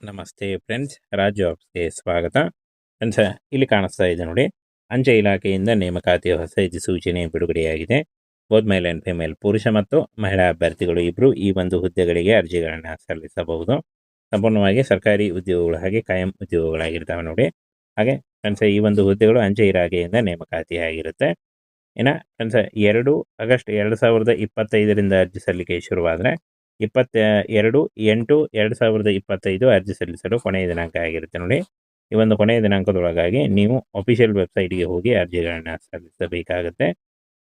ನಮಸ್ತೆ ಫ್ರೆಂಡ್ಸ್ ರಾಜ್ಯ ಜಾಬ್ಸ್ಗೆ ಸ್ವಾಗತ. ಫ್ರೆಂಡ್ಸ್ ಇಲ್ಲಿ ಕಾಣಿಸ್ತಾ ಇದೆ ನೋಡಿ. ಅಂಚೆ ಇಲಾಖೆಯಿಂದ ನೇಮಕಾತಿ ಹೊಸ ಸೂಚನೆ ಬಿಡುಗಡೆಯಾಗಿದೆ. ಬೋತ್ ಮೇಲ್ ಆ್ಯಂಡ್ ಫಿಮೇಲ್ ಪುರುಷ ಮತ್ತು ಮಹಿಳಾ ಅಭ್ಯರ್ಥಿಗಳು ಇಬ್ಬರು ಈ ಒಂದು ಹುದ್ದೆಗಳಿಗೆ ಅರ್ಜಿಗಳನ್ನು ಸಲ್ಲಿಸಬಹುದು. ಸಂಪೂರ್ಣವಾಗಿ ಸರ್ಕಾರಿ ಉದ್ಯೋಗಗಳು ಹಾಗೆ ಕಾಯಂ ಉದ್ಯೋಗಗಳಾಗಿರ್ತವೆ ನೋಡಿ. ಹಾಗೆ ಫ್ರೆಂಡ್ಸ್ ಈ ಒಂದು ಹುದ್ದೆಗಳು ಅಂಚೆ ಇಲಾಖೆಯಿಂದ ನೇಮಕಾತಿಯಾಗಿರುತ್ತೆ. ಇನ್ನು ಫ್ರೆಂಡ್ಸ್ ಎರಡು ಆಗಸ್ಟ್ ಎರಡು ಸಾವಿರದ ಇಪ್ಪತ್ತೈದರಿಂದ ಅರ್ಜಿ ಸಲ್ಲಿಕೆ ಶುರುವಾದರೆ ಇಪ್ಪತ್ತ ಎರಡು ಎಂಟು, ಎರಡು ಸಾವಿರದ ಇಪ್ಪತ್ತೈದು ಅರ್ಜಿ ಸಲ್ಲಿಸಲು ಕೊನೆಯ ದಿನಾಂಕ ಆಗಿರುತ್ತೆ ನೋಡಿ. ಈ ಒಂದು ಕೊನೆಯ ದಿನಾಂಕದೊಳಗಾಗಿ ನೀವು ಅಫಿಷಿಯಲ್ ವೆಬ್ಸೈಟ್ಗೆ ಹೋಗಿ ಅರ್ಜಿಗಳನ್ನು ಸಲ್ಲಿಸಬೇಕಾಗುತ್ತೆ.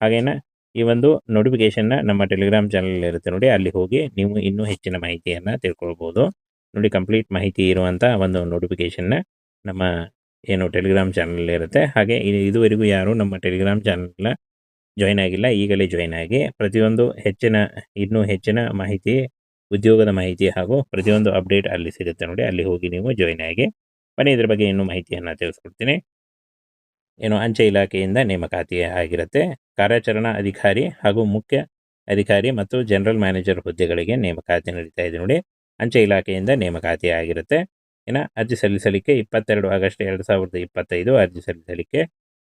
ಹಾಗೇನ ಈ ಒಂದು ನೋಟಿಫಿಕೇಷನ್ನ ನಮ್ಮ ಟೆಲಿಗ್ರಾಮ್ ಚಾನಲ್ ಇರುತ್ತೆ ನೋಡಿ. ಅಲ್ಲಿ ಹೋಗಿ ನೀವು ಇನ್ನೂ ಹೆಚ್ಚಿನ ಮಾಹಿತಿಯನ್ನು ತಿಳ್ಕೊಳ್ಬೋದು. ನೋಡಿ ಕಂಪ್ಲೀಟ್ ಮಾಹಿತಿ ಇರುವಂಥ ಒಂದು ನೋಟಿಫಿಕೇಷನ್ನ ನಮ್ಮ ಏನು ಟೆಲಿಗ್ರಾಮ್ ಚಾನಲ್ ಇರುತ್ತೆ. ಹಾಗೆ ಇದುವರೆಗೂ ಯಾರು ನಮ್ಮ ಟೆಲಿಗ್ರಾಮ್ ಚಾನಲ್ನ ಜಾಯ್ನ್ ಆಗಿಲ್ಲ, ಈಗಲೇ ಜಾಯ್ನ್ ಆಗಿ ಪ್ರತಿಯೊಂದು ಹೆಚ್ಚಿನ, ಇನ್ನೂ ಹೆಚ್ಚಿನ ಮಾಹಿತಿ, ಉದ್ಯೋಗದ ಮಾಹಿತಿ ಹಾಗೂ ಪ್ರತಿಯೊಂದು ಅಪ್ಡೇಟ್ ಅಲ್ಲಿ ಸಿಗುತ್ತೆ ನೋಡಿ, ಅಲ್ಲಿ ಹೋಗಿ ನೀವು ಜಾಯ್ನ್ ಆಗಿ, ಬನ್ನಿ ಇದ್ರ ಬಗ್ಗೆ ಇನ್ನೂ ಮಾಹಿತಿಯನ್ನು ತಿಳಿಸ್ಕೊಡ್ತೀನಿ. ಏನು ಅಂಚೆ ಇಲಾಖೆಯಿಂದ ನೇಮಕಾತಿ ಆಗಿರುತ್ತೆ. ಕಾರ್ಯಾಚರಣಾ ಅಧಿಕಾರಿ ಹಾಗೂ ಮುಖ್ಯ ಅಧಿಕಾರಿ ಮತ್ತು ಜನರಲ್ ಮ್ಯಾನೇಜರ್ ಹುದ್ದೆಗಳಿಗೆ ನೇಮಕಾತಿ ನಡೀತಾ ಇದೆ ನೋಡಿ, ಅಂಚೆ ಇಲಾಖೆಯಿಂದ ನೇಮಕಾತಿ ಆಗಿರುತ್ತೆ. ಇನ್ನು ಅರ್ಜಿ ಸಲ್ಲಿಸಲಿಕ್ಕೆ ಇಪ್ಪತ್ತೆರಡು ಆಗಸ್ಟ್ ಎರಡು ಸಾವಿರದ ಇಪ್ಪತ್ತೈದು ಅರ್ಜಿ ಸಲ್ಲಿಸಲಿಕ್ಕೆ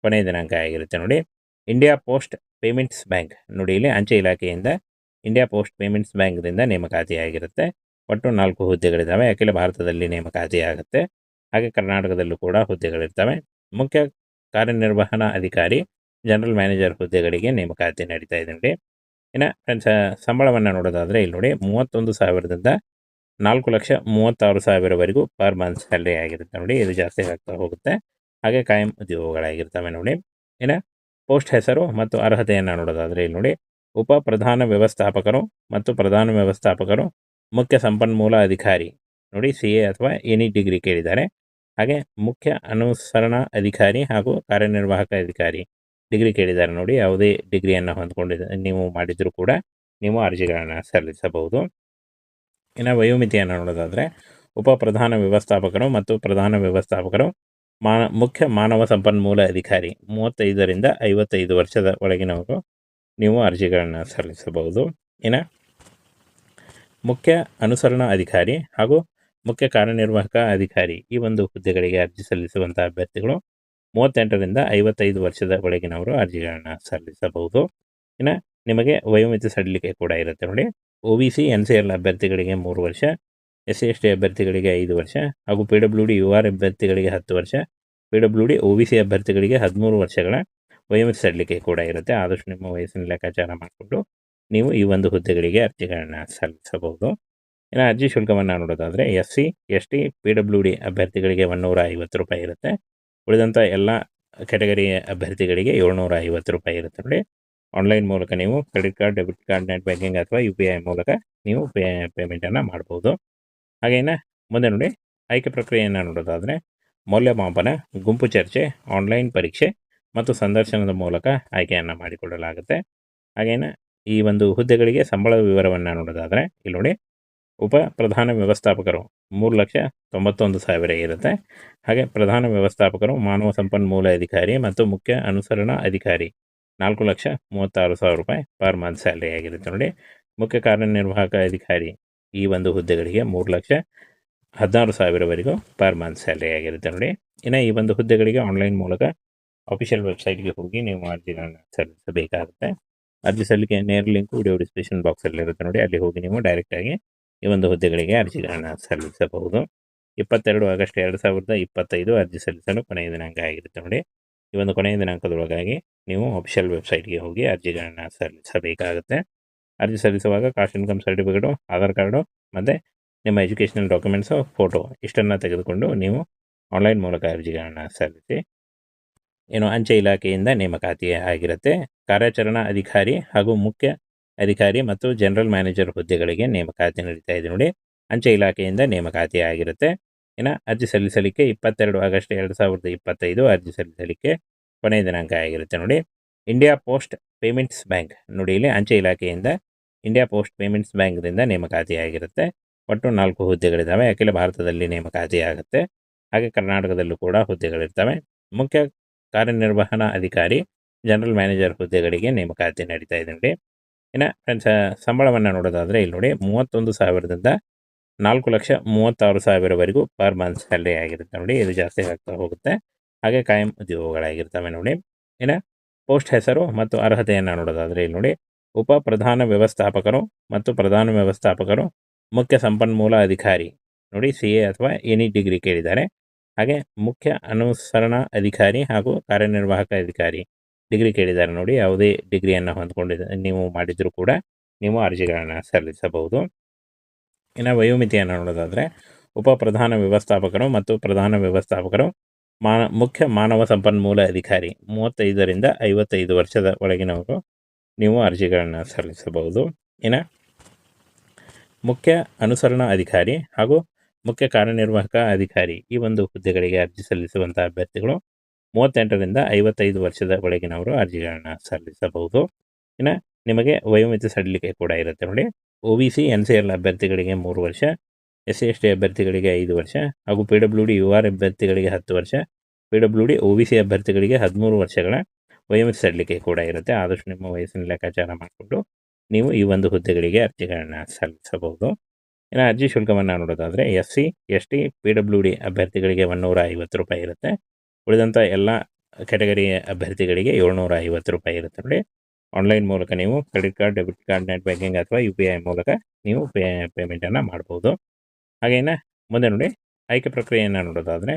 ಕೊನೆಯ ದಿನಾಂಕ ಆಗಿರುತ್ತೆ ನೋಡಿ. ಇಂಡಿಯಾ ಪೋಸ್ಟ್ ಪೇಮೆಂಟ್ಸ್ ಬ್ಯಾಂಕ್ ನೋಡಿ ಇಲ್ಲಿ ಅಂಚೆ ಇಲಾಖೆಯಿಂದ ಇಂಡಿಯಾ ಪೋಸ್ಟ್ ಪೇಮೆಂಟ್ಸ್ ಬ್ಯಾಂಕ್ದಿಂದ ನೇಮಕಾತಿ ಆಗಿರುತ್ತೆ ಒಟ್ಟು ನಾಲ್ಕು ಹುದ್ದೆಗಳಿದ್ದಾವೆ. ಅಖಿಲ ಭಾರತದಲ್ಲಿ ನೇಮಕಾತಿ ಆಗುತ್ತೆ ಹಾಗೆ ಕರ್ನಾಟಕದಲ್ಲೂ ಕೂಡ ಹುದ್ದೆಗಳಿರ್ತವೆ. ಮುಖ್ಯ ಕಾರ್ಯನಿರ್ವಹಣಾ ಅಧಿಕಾರಿ, ಜನರಲ್ ಮ್ಯಾನೇಜರ್ ಹುದ್ದೆಗಳಿಗೆ ನೇಮಕಾತಿ ನಡೀತಾ ಇದೆ ನೋಡಿ. ಇನ್ನು ಫ್ರೆಂಡ್ಸ್ ಸಂಬಳವನ್ನು ನೋಡೋದಾದರೆ ಇಲ್ಲಿ ನೋಡಿ ಮೂವತ್ತೊಂದು ಸಾವಿರದಿಂದ ನಾಲ್ಕು ಲಕ್ಷ ಮೂವತ್ತಾರು ಸಾವಿರವರೆಗೂ ಪರ್ ಮಂತ್ ಸ್ಯಾಲ್ರಿ ಆಗಿರುತ್ತೆ ನೋಡಿ. ಇದು ಜಾಸ್ತಿ ಆಗ್ತಾ ಹೋಗುತ್ತೆ. ಹಾಗೆ ಕಾಯಂ ಉದ್ಯೋಗಗಳಾಗಿರ್ತವೆ ನೋಡಿ. ಇನ್ನು ಪೋಸ್ಟ್ ಹೆಸರು ಮತ್ತು ಅರ್ಹತೆಯನ್ನು ನೋಡೋದಾದರೆ ಇಲ್ಲಿ ನೋಡಿ, ಉಪ ಪ್ರಧಾನ ವ್ಯವಸ್ಥಾಪಕರು ಮತ್ತು ಪ್ರಧಾನ ವ್ಯವಸ್ಥಾಪಕರು ಮುಖ್ಯ ಸಂಪನ್ಮೂಲ ಅಧಿಕಾರಿ. ನೋಡಿ, ಸಿ ಎ ಅಥವಾ ಎನಿ ಡಿಗ್ರಿ ಕೇಳಿದ್ದಾರೆ. ಹಾಗೆ ಮುಖ್ಯ ಅನುಸರಣಾ ಅಧಿಕಾರಿ ಹಾಗೂ ಕಾರ್ಯನಿರ್ವಾಹಕ ಅಧಿಕಾರಿ ಡಿಗ್ರಿ ಕೇಳಿದ್ದಾರೆ. ನೋಡಿ, ಯಾವುದೇ ಡಿಗ್ರಿಯನ್ನು ಹೊಂದ್ಕೊಂಡಿದ್ದ ನೀವು ಮಾಡಿದರೂ ಕೂಡ ನೀವು ಅರ್ಜಿಗಳನ್ನು ಸಲ್ಲಿಸಬಹುದು. ಇನ್ನು ವಯೋಮಿತಿಯನ್ನು ನೋಡೋದಾದರೆ, ಉಪ ಪ್ರಧಾನ ವ್ಯವಸ್ಥಾಪಕರು ಮತ್ತು ಪ್ರಧಾನ ವ್ಯವಸ್ಥಾಪಕರು ಮಾನ, ಮುಖ್ಯ ಮಾನವ ಸಂಪನ್ಮೂಲ ಅಧಿಕಾರಿ ಮೂವತ್ತೈದರಿಂದ ಐವತ್ತೈದು ವರ್ಷದ ಒಳಗಿನವರು ನೀವು ಅರ್ಜಿಗಳನ್ನು ಸಲ್ಲಿಸಬಹುದು. ಇನ್ನು ಮುಖ್ಯ ಅನುಸರಣಾ ಅಧಿಕಾರಿ ಹಾಗೂ ಮುಖ್ಯ ಕಾರ್ಯನಿರ್ವಾಹಕ ಅಧಿಕಾರಿ ಈ ಒಂದು ಹುದ್ದೆಗಳಿಗೆ ಅರ್ಜಿ ಸಲ್ಲಿಸುವಂಥ ಅಭ್ಯರ್ಥಿಗಳು ಮೂವತ್ತೆಂಟರಿಂದ ಐವತ್ತೈದು ವರ್ಷದ ಒಳಗಿನವರು ಅರ್ಜಿಗಳನ್ನು ಸಲ್ಲಿಸಬಹುದು. ಇನ್ನು ನಿಮಗೆ ವಯೋಮಿತಿ ಸಡಿಲಿಕೆ ಕೂಡ ಇರುತ್ತೆ ನೋಡಿ. O B C, N C L ಅಭ್ಯರ್ಥಿಗಳಿಗೆ ಮೂರು ವರ್ಷ ಎಸ್ ಸಿ ಎಸ್ ಟಿ ಅಭ್ಯರ್ಥಿಗಳಿಗೆ ಐದು ವರ್ಷ ಹಾಗೂ P W D U R ಅಭ್ಯರ್ಥಿಗಳಿಗೆ ಹತ್ತು ವರ್ಷ P W D O B C ಅಭ್ಯರ್ಥಿಗಳಿಗೆ ಹದಿಮೂರು ವರ್ಷಗಳ ವಯೋಮಿತಿ ಸಡಿಲಿಕೆ ಕೂಡ ಇರುತ್ತೆ. ಆದಷ್ಟು ನಿಮ್ಮ ವಯಸ್ಸಿನ ಲೆಕ್ಕಾಚಾರ ಮಾಡಿಕೊಂಡು ನೀವು ಈ ಒಂದು ಹುದ್ದೆಗಳಿಗೆ ಅರ್ಜಿಗಳನ್ನು ಸಲ್ಲಿಸಬಹುದು. ಇನ್ನು ಅರ್ಜಿ ಶುಲ್ಕವನ್ನು ನೋಡೋದಾದರೆ S C, S T P W D ಅಭ್ಯರ್ಥಿಗಳಿಗೆ ಒಂದೂರ ಐವತ್ತು ರೂಪಾಯಿ ಇರುತ್ತೆ. ಉಳಿದಂಥ ಎಲ್ಲ ಕ್ಯಾಟಗರಿ ಅಭ್ಯರ್ಥಿಗಳಿಗೆ ಏಳ್ನೂರ ಐವತ್ತು ರೂಪಾಯಿ ಇರುತ್ತೆ ನೋಡಿ. ಆನ್ಲೈನ್ ಮೂಲಕ ನೀವು credit card, debit card, net banking ಅಥವಾ ಯು ಪಿ ಐ ಮೂಲಕ ನೀವು ಪೇ, ಪೇಮೆಂಟನ್ನು ಮಾಡ್ಬೋದು. ಹಾಗೇನೆ ಮುಂದೆ ನೋಡಿ ಆಯ್ಕೆ ಪ್ರಕ್ರಿಯೆಯನ್ನು ನೋಡೋದಾದರೆ ಮೌಲ್ಯಮಾಪನ, ಗುಂಪು ಚರ್ಚೆ ಆನ್ಲೈನ್ ಪರೀಕ್ಷೆ ಮತ್ತು ಸಂದರ್ಶನದ ಮೂಲಕ ಆಯ್ಕೆಯನ್ನು ಮಾಡಿಕೊಳ್ಳಲಾಗುತ್ತೆ. ಹಾಗೇನ ಈ ಒಂದು ಹುದ್ದೆಗಳಿಗೆ ಸಂಬಳ ವಿವರವನ್ನು ನೋಡೋದಾದರೆ ಇಲ್ಲಿ ನೋಡಿ ಉಪ ಪ್ರಧಾನ ವ್ಯವಸ್ಥಾಪಕರು ಮೂರು ಲಕ್ಷ ತೊಂಬತ್ತೊಂದು ಸಾವಿರ ಇರುತ್ತೆ. ಹಾಗೆ ಪ್ರಧಾನ ವ್ಯವಸ್ಥಾಪಕರು ಮಾನವ ಸಂಪನ್ಮೂಲ ಅಧಿಕಾರಿ ಮತ್ತು ಮುಖ್ಯ ಅನುಸರಣಾ ಅಧಿಕಾರಿ ನಾಲ್ಕು ಲಕ್ಷ ಮೂವತ್ತಾರು ಸಾವಿರ ರೂಪಾಯಿ ಪರ್ ಮಂತ್ ಸ್ಯಾಲರಿ ಆಗಿರುತ್ತೆ ನೋಡಿ. ಮುಖ್ಯ ಕಾರ್ಯನಿರ್ವಾಹಕ ಅಧಿಕಾರಿ ಈ ಒಂದು ಹುದ್ದೆಗಳಿಗೆ ಮೂರು ಲಕ್ಷ ಹದಿನಾರು ಸಾವಿರವರೆಗೂ ಪರ್ ಮಂತ್ ಸ್ಯಾಲ್ರಿ ಆಗಿರುತ್ತೆ ನೋಡಿ. ಇನ್ನು ಈ ಒಂದು ಹುದ್ದೆಗಳಿಗೆ ಆನ್ಲೈನ್ ಮೂಲಕ ಅಫಿಷಿಯಲ್ ವೆಬ್ಸೈಟ್ಗೆ ಹೋಗಿ ನೀವು ಅರ್ಜಿಗಳನ್ನು ಸಲ್ಲಿಸಬೇಕಾಗುತ್ತೆ. ಅರ್ಜಿ ಸಲ್ಲಿಕೆ ನೇರ ಲಿಂಕ್ ವಿಡಿಯೋ ಡಿಸ್ಕ್ರಿಪ್ಷನ್ ಬಾಕ್ಸಲ್ಲಿ ಇರುತ್ತೆ ನೋಡಿ. ಅಲ್ಲಿ ಹೋಗಿ ನೀವು ಡೈರೆಕ್ಟಾಗಿ ಈ ಒಂದು ಹುದ್ದೆಗಳಿಗೆ ಅರ್ಜಿಗಳನ್ನು ಸಲ್ಲಿಸಬಹುದು. ಇಪ್ಪತ್ತೆರಡು ಆಗಸ್ಟ್ ಎರಡು ಸಾವಿರದ ಇಪ್ಪತ್ತೈದು ಅರ್ಜಿ ಸಲ್ಲಿಸಲು ಕೊನೆಯ ದಿನಾಂಕ ಆಗಿರುತ್ತೆ ನೋಡಿ. ಈ ಒಂದು ಕೊನೆಯ ದಿನಾಂಕದೊಳಗಾಗಿ ನೀವು ಅಫಿಷಿಯಲ್ ವೆಬ್ಸೈಟ್ಗೆ ಹೋಗಿ ಅರ್ಜಿಗಳನ್ನು ಸಲ್ಲಿಸಬೇಕಾಗುತ್ತೆ. ಅರ್ಜಿ ಸಲ್ಲಿಸುವಾಗ caste, income certificate, Aadhaar card ಮತ್ತು ನಿಮ್ಮ ಎಜುಕೇಷನಲ್ ಡಾಕ್ಯುಮೆಂಟ್ಸು ಫೋಟೋ ಇಷ್ಟನ್ನು ತೆಗೆದುಕೊಂಡು ನೀವು ಆನ್ಲೈನ್ ಮೂಲಕ ಅರ್ಜಿಗಳನ್ನು ಸಲ್ಲಿಸಿ ಏನು ಅಂಚೆ ಇಲಾಖೆಯಿಂದ ನೇಮಕಾತಿ ಆಗಿರುತ್ತೆ. ಕಾರ್ಯಾಚರಣಾ ಅಧಿಕಾರಿ ಹಾಗೂ ಮುಖ್ಯ ಅಧಿಕಾರಿ ಮತ್ತು ಜನರಲ್ ಮ್ಯಾನೇಜರ್ ಹುದ್ದೆಗಳಿಗೆ ನೇಮಕಾತಿ ನಡೀತಾ ಇದೆ ನೋಡಿ. ಅಂಚೆ ಇಲಾಖೆಯಿಂದ ನೇಮಕಾತಿ ಆಗಿರುತ್ತೆ. ಇನ್ನು ಅರ್ಜಿ ಸಲ್ಲಿಸಲಿಕ್ಕೆ ಇಪ್ಪತ್ತೆರಡು ಆಗಸ್ಟ್ ಎರಡು ಸಾವಿರದ ಇಪ್ಪತ್ತೈದು ಅರ್ಜಿ ಸಲ್ಲಿಸಲಿಕ್ಕೆ ಕೊನೆಯ ದಿನಾಂಕ ಆಗಿರುತ್ತೆ ನೋಡಿ. ಇಂಡಿಯಾ ಪೋಸ್ಟ್ ಪೇಮೆಂಟ್ಸ್ ಬ್ಯಾಂಕ್ ನೋಡಿ ಇಲ್ಲಿ ಅಂಚೆ ಇಲಾಖೆಯಿಂದ ಇಂಡಿಯಾ ಪೋಸ್ಟ್ ಪೇಮೆಂಟ್ಸ್ ಬ್ಯಾಂಕ್ದಿಂದ ನೇಮಕಾತಿಯಾಗಿರುತ್ತೆ. ಒಟ್ಟು ನಾಲ್ಕು ಹುದ್ದೆಗಳಿದ್ದಾವೆ. ಅಖಿಲ ಭಾರತದಲ್ಲಿ ನೇಮಕಾತಿಯಾಗುತ್ತೆ. ಹಾಗೆ ಕರ್ನಾಟಕದಲ್ಲೂ ಕೂಡ ಹುದ್ದೆಗಳಿರ್ತವೆ. ಮುಖ್ಯ ಕಾರ್ಯನಿರ್ವಹಣಾ ಅಧಿಕಾರಿ, ಜನರಲ್ ಮ್ಯಾನೇಜರ್ ಹುದ್ದೆಗಳಿಗೆ ನೇಮಕಾತಿ ನಡೀತಾ ಇದೆ ನೋಡಿ. ಇನ್ನು ಫ್ರೆಂಡ್ಸ್ ಸಂಬಳವನ್ನು ನೋಡೋದಾದರೆ ಇಲ್ಲಿ ನೋಡಿ ಮೂವತ್ತೊಂದು ಸಾವಿರದಿಂದ ನಾಲ್ಕು ಲಕ್ಷ ಮೂವತ್ತಾರು ಸಾವಿರವರೆಗೂ ಪರ್ ಮಂತ್ ಸ್ಯಾಲ್ರಿ ಆಗಿರುತ್ತೆ ನೋಡಿ. ಇದು ಜಾಸ್ತಿ ಆಗ್ತಾ ಹೋಗುತ್ತೆ. ಹಾಗೆ ಕಾಯಂ ಉದ್ಯೋಗಗಳಾಗಿರ್ತವೆ ನೋಡಿ. ಇನ್ನು ಪೋಸ್ಟ್ ಹೆಸರು ಮತ್ತು ಅರ್ಹತೆಯನ್ನು ನೋಡೋದಾದರೆ ಇಲ್ಲಿ ನೋಡಿ. ಉಪ ಪ್ರಧಾನ ವ್ಯವಸ್ಥಾಪಕರು ಮತ್ತು ಪ್ರಧಾನ ವ್ಯವಸ್ಥಾಪಕರು ಮುಖ್ಯ ಸಂಪನ್ಮೂಲ ಅಧಿಕಾರಿ. ನೋಡಿ, ಸಿ ಎ ಅಥವಾ ಎನಿ ಡಿಗ್ರಿ ಕೇಳಿದ್ದಾರೆ. ಹಾಗೆ ಮುಖ್ಯ ಅನುಸರಣಾ ಅಧಿಕಾರಿ ಹಾಗೂ ಕಾರ್ಯನಿರ್ವಾಹಕ ಅಧಿಕಾರಿ ಡಿಗ್ರಿ ಕೇಳಿದ್ದಾರೆ ನೋಡಿ. ಯಾವುದೇ ಡಿಗ್ರಿಯನ್ನು ಹೊಂದ್ಕೊಂಡಿದ್ದ ನೀವು ಮಾಡಿದರೂ ಕೂಡ ನೀವು ಅರ್ಜಿಗಳನ್ನು ಸಲ್ಲಿಸಬಹುದು. ಇನ್ನು ವಯೋಮಿತಿಯನ್ನು ನೋಡೋದಾದರೆ ಉಪ ಪ್ರಧಾನ ವ್ಯವಸ್ಥಾಪಕರು ಮತ್ತು ಪ್ರಧಾನ ವ್ಯವಸ್ಥಾಪಕರು ಮಾನ ಮುಖ್ಯ ಮಾನವ ಸಂಪನ್ಮೂಲ ಅಧಿಕಾರಿ ಮೂವತ್ತೈದರಿಂದ ಐವತ್ತೈದು ವರ್ಷದ ಒಳಗಿನವರು ನೀವು ಅರ್ಜಿಗಳನ್ನು ಸಲ್ಲಿಸಬಹುದು. ಇನ್ನು ಮುಖ್ಯ ಅನುಸರಣಾ ಅಧಿಕಾರಿ ಹಾಗೂ ಮುಖ್ಯ ಕಾರ್ಯನಿರ್ವಾಹಕ ಅಧಿಕಾರಿ ಈ ಒಂದು ಹುದ್ದೆಗಳಿಗೆ ಅರ್ಜಿ ಸಲ್ಲಿಸುವಂಥ ಅಭ್ಯರ್ಥಿಗಳು ಮೂವತ್ತೆಂಟರಿಂದ ಐವತ್ತೈದು ವರ್ಷದ ಒಳಗಿನವರು ಅರ್ಜಿಗಳನ್ನು ಸಲ್ಲಿಸಬಹುದು. ಇನ್ನು ನಿಮಗೆ ವಯೋಮಿತಿ ಸಡಿಲಿಕೆ ಕೂಡ ಇರುತ್ತೆ ನೋಡಿ. O B C, N C L ಅಭ್ಯರ್ಥಿಗಳಿಗೆ ಮೂರು ವರ್ಷ, ಎಸ್ ಸಿ ಎಸ್ ಟಿ ಅಭ್ಯರ್ಥಿಗಳಿಗೆ ಐದು ವರ್ಷ ಹಾಗೂ P W D U R ಅಭ್ಯರ್ಥಿಗಳಿಗೆ ಹತ್ತು ವರ್ಷ, P W D O B C ಅಭ್ಯರ್ಥಿಗಳಿಗೆ ಹದಿಮೂರು ವರ್ಷಗಳ ವಯೋಮಿತಿ ಸಲ್ಲಿಕೆ ಕೂಡ ಇರುತ್ತೆ. ಆದಷ್ಟು ನಿಮ್ಮ ವಯಸ್ಸಿನ ಲೆಕ್ಕಾಚಾರ ಮಾಡಿಕೊಂಡು ನೀವು ಈ ಒಂದು ಹುದ್ದೆಗಳಿಗೆ ಅರ್ಜಿಗಳನ್ನು ಸಲ್ಲಿಸಬಹುದು. ಇನ್ನು ಅರ್ಜಿ ಶುಲ್ಕವನ್ನು ನೋಡೋದಾದರೆ S C, S T, P W D ಅಭ್ಯರ್ಥಿಗಳಿಗೆ ಒನ್ನೂರ ಐವತ್ತು ರೂಪಾಯಿ ಇರುತ್ತೆ. ಉಳಿದಂಥ ಎಲ್ಲ ಕೆಟಗರಿ ಅಭ್ಯರ್ಥಿಗಳಿಗೆ ಏಳ್ನೂರ ಐವತ್ತು ರೂಪಾಯಿ ಇರುತ್ತೆ ನೋಡಿ. ಆನ್ಲೈನ್ ಮೂಲಕ ನೀವು credit card, debit card, net banking ಅಥವಾ ಯು ಪಿ ಐ ಮೂಲಕ ನೀವು ಪೇ, ಪೇಮೆಂಟನ್ನು ಮಾಡ್ಬೋದು. ಹಾಗೇನ ಮುಂದೆ ನೋಡಿ, ಆಯ್ಕೆ ಪ್ರಕ್ರಿಯೆಯನ್ನು ನೋಡೋದಾದರೆ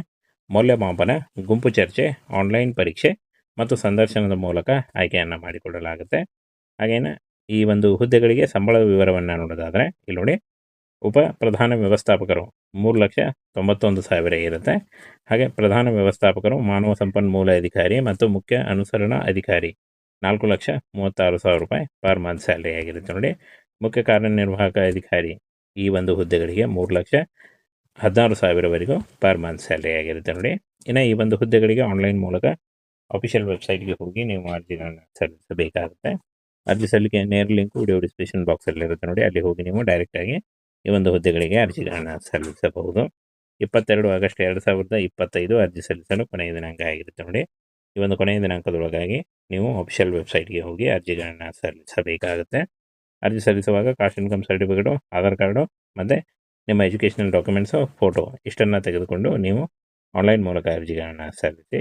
ಮೌಲ್ಯಮಾಪನ, ಗುಂಪು ಚರ್ಚೆ, ಆನ್ಲೈನ್ ಪರೀಕ್ಷೆ ಮತ್ತು ಸಂದರ್ಶನದ ಮೂಲಕ ಆಯ್ಕೆಯನ್ನು ಮಾಡಿಕೊಳ್ಳಲಾಗುತ್ತೆ. ಹಾಗೇನೆ ಈ ಒಂದು ಹುದ್ದೆಗಳಿಗೆ ಸಂಬಳದ ವಿವರವನ್ನು ನೋಡೋದಾದರೆ, ಇಲ್ಲಿ ನೋಡಿ, ಉಪ ಪ್ರಧಾನ ವ್ಯವಸ್ಥಾಪಕರು ಮೂರು ಲಕ್ಷ ತೊಂಬತ್ತೊಂದು ಸಾವಿರ ಇರುತ್ತೆ. ಹಾಗೆ ಪ್ರಧಾನ ವ್ಯವಸ್ಥಾಪಕರು ಮಾನವ ಸಂಪನ್ಮೂಲ ಅಧಿಕಾರಿ ಮತ್ತು ಮುಖ್ಯ ಅನುಸರಣಾ ಅಧಿಕಾರಿ ನಾಲ್ಕು ಲಕ್ಷ ಮೂವತ್ತಾರು ಸಾವಿರ ರೂಪಾಯಿ ಪರ್ ಮಂತ್ ಸ್ಯಾಲರಿ ಆಗಿರುತ್ತೆ ನೋಡಿ. ಮುಖ್ಯ ಕಾರ್ಯನಿರ್ವಾಹಕ ಅಧಿಕಾರಿ ಈ ಒಂದು ಹುದ್ದೆಗಳಿಗೆ ಮೂರು ಲಕ್ಷ ಹದಿನಾರು ಸಾವಿರವರೆಗೂ ಪರ್ ಮಂತ್ ಸ್ಯಾಲರಿ ಆಗಿರುತ್ತೆ ನೋಡಿ. ಇನ್ನು ಈ ಒಂದು ಹುದ್ದೆಗಳಿಗೆ ಆನ್ಲೈನ್ ಮೂಲಕ ಅಫಿಷಿಯಲ್ ವೆಬ್ಸೈಟ್ಗೆ ಹೋಗಿ ನೀವು ಅರ್ಜಿಗಳನ್ನು ಸಲ್ಲಿಸಬೇಕಾಗುತ್ತೆ ಅರ್ಜಿ ಸಲ್ಲಿಕೆ ನೇರ ಲಿಂಕ್ ವಿಡಿಯೋ ಡಿಸ್ಕ್ರಿಪ್ಷನ್ ಬಾಕ್ಸಲ್ಲಿರುತ್ತೆ ನೋಡಿ, ಅಲ್ಲಿ ಹೋಗಿ ನೀವು ಡೈರೆಕ್ಟಾಗಿ ಈ ಒಂದು ಹುದ್ದೆಗಳಿಗೆ ಅರ್ಜಿಗಳನ್ನು ಸಲ್ಲಿಸಬಹುದು. ಇಪ್ಪತ್ತೆರಡು ಆಗಸ್ಟ್ ಎರಡು ಸಾವಿರದ ಇಪ್ಪತ್ತೈದು ಅರ್ಜಿ ಸಲ್ಲಿಸಲು ಕೊನೆಯ ದಿನಾಂಕ ಆಗಿರುತ್ತೆ ನೋಡಿ. ಈ ಒಂದು ಕೊನೆಯ ದಿನಾಂಕದೊಳಗಾಗಿ ನೀವು ಅಫಿಷಿಯಲ್ ವೆಬ್ಸೈಟ್ಗೆ ಹೋಗಿ ಅರ್ಜಿಗಳನ್ನು ಸಲ್ಲಿಸಬೇಕಾಗುತ್ತೆ. ಅರ್ಜಿ ಸಲ್ಲಿಸುವಾಗ caste income certificate Aadhaar card ಮತ್ತು ನಿಮ್ಮ ಎಜುಕೇಷನಲ್ ಡಾಕ್ಯುಮೆಂಟ್ಸು ಫೋಟೋ ಇಷ್ಟನ್ನು ತೆಗೆದುಕೊಂಡು ನೀವು ಆನ್ಲೈನ್ ಮೂಲಕ ಅರ್ಜಿಗಳನ್ನು ಸಲ್ಲಿಸಿ